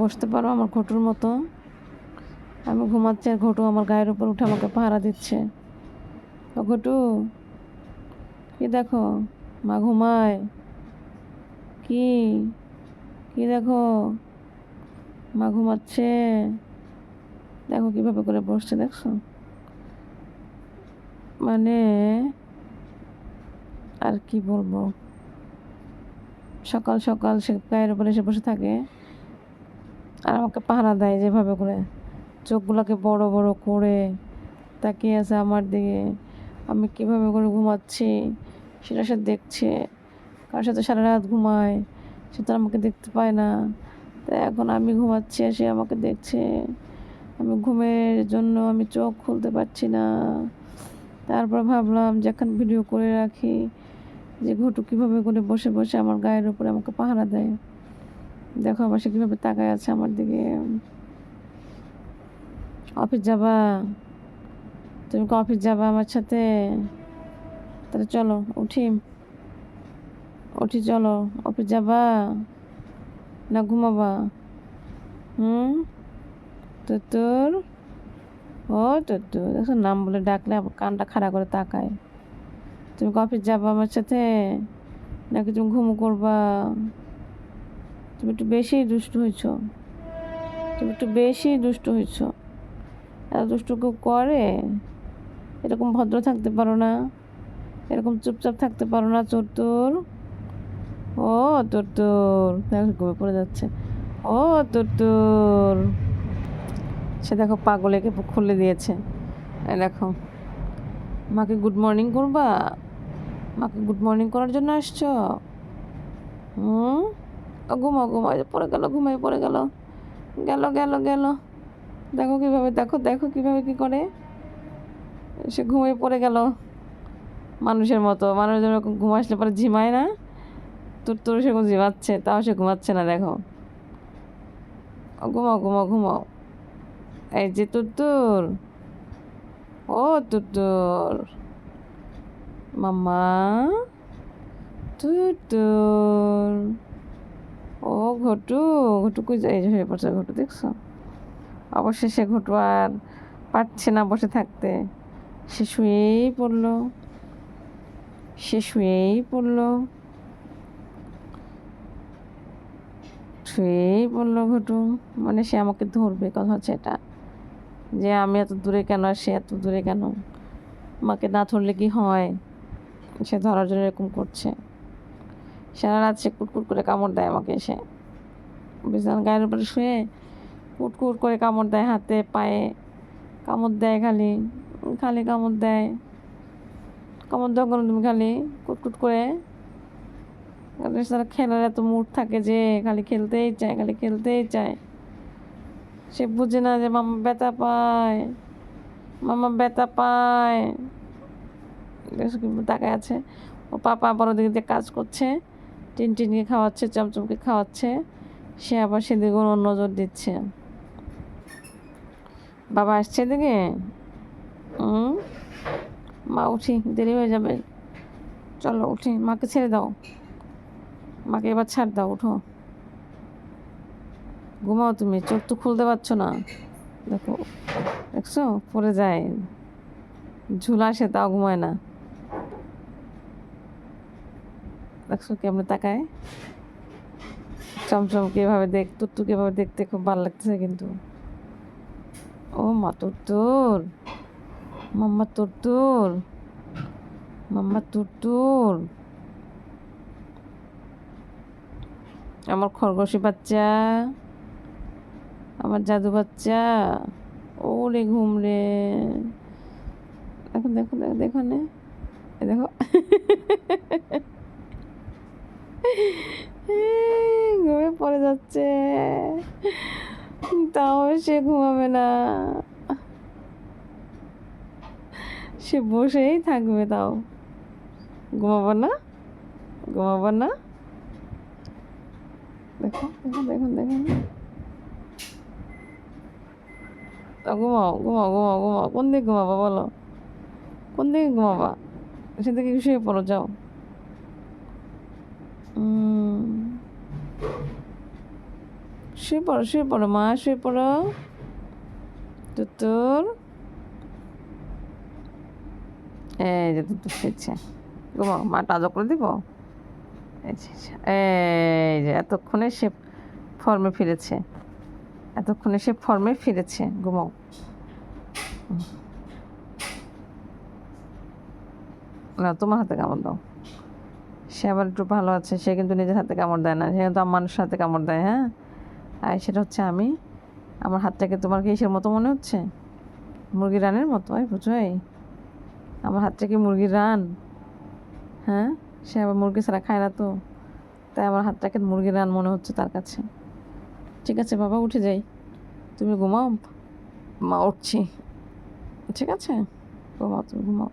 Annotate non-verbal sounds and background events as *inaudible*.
বসতে পারো আমার ঘটুর মতো। আমি ঘুমাচ্ছি আর ঘটু আমার গায়ের উপর উঠে আমাকে পাহারা দিচ্ছে। ও ঘটু, কি দেখো? মা ঘুমায়। কি? কি দেখো? মা ঘুমাচ্ছে। দেখো কীভাবে করে বসছে, দেখছ? মানে আর কি বলব? সকাল সকাল সে গায়ের উপরে এসে বসে থাকে। আর আমাকে পাহারা দেয় যেভাবে করে। চোখগুলোকে বড় বড় করে তাকিয়ে আছে আমার দিকে। আমি কীভাবে করে ঘুমাচ্ছি, সেটা সে দেখছে। কার সাথে সারা রাত ঘুমায়, সে তো আমাকে দেখতে পায় না। তাই এখন আমি ঘুমাচ্ছি সে আমাকে দেখছে। আমি ঘুমের জন্য আমি চোখ খুলতে পারছি না। তারপর ভাবলাম যে এখন ভিডিও করে রাখি যে ঘটু কীভাবে করে বসে বসে আমার গায়ের উপরে আমাকে পাহারা দেয়। দেখো আমার সে কীভাবে তাকায় আছে আমার দিকে। অফিস যাবা? তুমি কি অফিস যাবা আমার সাথে? তাহলে চলো, উঠি। উঠি, চলো। অফিস যাবা? না ঘুমাবা? হুম? তো তোর? ও তো তোর। দেখো নাম বলে ডাকলে কানটা খাড়া করে তাকায়। তুমি কি অফিস যাবা আমার সাথে? নাকি তুমি ঘুমো করবা? তুমি একটু বেশি দুষ্ট হয়েছ। তুমি একটু বেশি দুষ্ট হয়েছ। এত দুষ্ট কেউ করে? এরকম ভদ্র থাকতে পারো না। এরকম চুপচাপ থাকতে পারো না, চোর তোর। ও, তোর তোর। ঘুমে পড়ে যাচ্ছে। ও, তোর তোর। সে দেখো পাগলেকে খুলে দিয়েছে। দেখো। মাকে গুড মর্নিং করবা? মাকে গুড মর্নিং করার জন্য আসছো? হুম? ঘুমাও ঘুমাও পড়ে গেল ঘুমাই পড়ে গেল। গেল গেল গেল। দেখো কীভাবে, দেখো দেখো কীভাবে কি করে। সে ঘুমিয়ে পড়ে গেল মানুষের মতো। মানুষ যেরকম ঘুম আসলে পরে ঝিমায় না। তোর তোর সেরকম ঝিমাচ্ছে, তাও সে ঘুমাচ্ছে না, দেখো। ঘুমাও ঘুমাও ঘুমাও। এই যে তোর তোর। ও তোর তোর। মাম্মা। তোর তোর। ও ঘটু ঘটু কই এই যে হয়ে পড়ছে ঘটু দেখছ? অবশেষে ঘটু আর পারছে না বসে থাকতে। সে শুয়েই পড়ল। সে শুয়েই পড়ল। শুয়েই পড়ল ঘটু। মানে সে আমাকে ধরবে, কথা হচ্ছে এটা। যে আমি এত দূরে কেন আর সে এত দূরে কেন? মাকে না ধরলে কি হয়? সে ধরার জন্য এরকম করছে। সারা রাত সে কুটকুট করে কামড় দেয় আমাকে এসে। বিছানা গায়ের উপরে শুয়ে কুটকুট করে কামড় দেয় হাতে, পায়ে, কামড় দেয় খালি খালি কামড় দেয়। কামড় দাও করো তুমি খালি কুটকুট করে তারা খেলার এত মুড থাকে যে খালি খেলতেই চায়, খালি খেলতেই চায়। সে বুঝে না যে মামা ব্যথা পায় মামা ব্যথা পায়। তাকায় আছে। ও পাপা আবার ওদিকে দিয়ে কাজ করছে। টিনটিনকে খাওয়াচ্ছে, চমচমকে খাওয়াচ্ছে। সে আবার সেদিকে নজর দিচ্ছে। বাবা আসছে এদিকে? মা, উঠি, দেরি হয়ে যাবে। চলো, উঠি। মাকে ছেড়ে দাও। মাকে এবার ছাড় দাও, উঠো। ঘুমাও তুমি, চোখ তো খুলতে পারছ না। দেখো, দেখছ? পড়ে যায়। ঝুলা সে, তাও ঘুমায় না। দেখছ কেমন তাকায়? চমচমকে এভাবে দেখ, তুত্তুকে এভাবে দেখতে খুব ভালো লাগতেছে কিন্তু। ও মা তোর তোর মাম্মা তোর তোর মাম্মা তোর তোর আমার খরগোশি বাচ্চা। আমার জাদু বাচ্চা। ও রে ঘুম রে। দেখো দেখো দেখো দেখো দেখো *laughs* ঘুমে যাচ্ছে তাও সে ঘুমাবে না। সে বসেই থাকবে তাও। ঘুমাবো না? ঘুমাবো না? দেখো দেখুন দেখুন দেখো। তা ঘুমাও ঘুমাও ঘুমাও ঘুমাও। কোন দিকে ঘুমাবা বলো? কোন দিকে ঘুমাবা? সেদিকে শুয়ে পড়ো যাও। উম, শুয়ে পড়ো শুয়ে পড়ো, মা, শুয়ে পড়ো। তুতুর। এতক্ষণে সে ফর্মে ফিরেছে। ঘুমাও না, তোমার হাতে কামড় দাও। সে আবার একটু ভালো আছে, সে কিন্তু নিজের হাতে কামড় দেয় না, সে কিন্তু আমার হাতে কামড় দেয় হ্যাঁ? আর সেটা হচ্ছে আমি। আমার হাতটাকে তোমার কি ইসের মতো মনে হচ্ছে? মুরগির রানের মতো এই বুঝো এই। আমার হাতটা কি মুরগির রান? হ্যাঁ? সে আবার মুরগি ছাড়া খায় না তো। তাই আমার হাতটাকে মুরগির রান মনে হচ্ছে তার কাছে। ঠিক আছে বাবা, উঠে যাই। তুমি ঘুমাও? মা, উঠছি। ঠিক আছে? ঘুমাও, তুমি ঘুমাও।